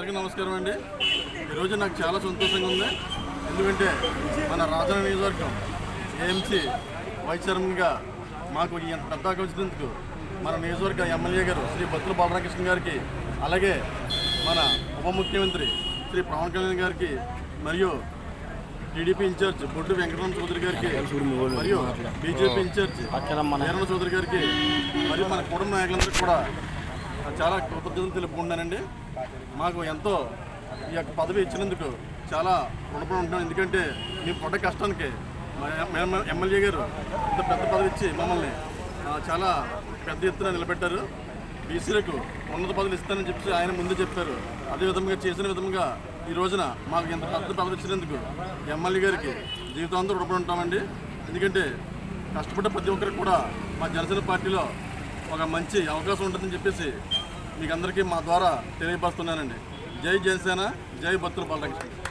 అందరికీ నమస్కారం అండి. ఈరోజు నాకు చాలా సంతోషంగా ఉంది. ఎందుకంటే మన రాజధాని నియోజకవర్గం ఏఎంసీ వైస్ చైర్మన్గా మాకు ఈ ఎంత పెద్ద వచ్చినందుకు మన నియోజకవర్గ ఎమ్మెల్యే గారు శ్రీ బత్తుల బాలరామకృష్ణ గారికి అలాగే మన ఉప ముఖ్యమంత్రి శ్రీ పవన్ కళ్యాణ్ గారికి మరియు టీడీపీ ఇన్ఛార్జ్ బొడ్డు వెంకటరామ చౌదరి గారికి మరియు బీజేపీ ఇన్ఛార్జ్ వీరణ చౌదరి గారికి మరియు మన కుటుంబ నాయకులందరికీ కూడా చాలా కృతజ్ఞతలు తెలుపుకుంటున్నానండి మాకు ఎంతో ఈ యొక్క పదవి ఇచ్చినందుకు చాలా రుణపడి ఉంటున్నాం. ఎందుకంటే మీ పడ్డ కష్టానికి ఎమ్మెల్యే గారు ఇంత పెద్ద పదవి ఇచ్చి మమ్మల్ని చాలా పెద్ద ఎత్తున నిలబెట్టారు. బీసీలకు ఉన్నత పదవులు ఇస్తానని చెప్పి ఆయన ముందు చెప్పారు. అదే విధంగా చేసిన విధంగా ఈ రోజున మాకు ఇంత పెద్ద పదవి ఇచ్చినందుకు ఎమ్మెల్యే గారికి జీవితాంతం రుణపడి ఉంటామండి. ఎందుకంటే కష్టపడ్డ ప్రతి ఒక్కరికి కూడా మా జనసేన పార్టీలో ఒక మంచి అవకాశం ఉంటుందని చెప్పేసి మీకు అందరికీ మా ద్వారా తెలియపరుస్తున్నానండి. జై జనసేన జై భక్తుల బాలకృష్ణ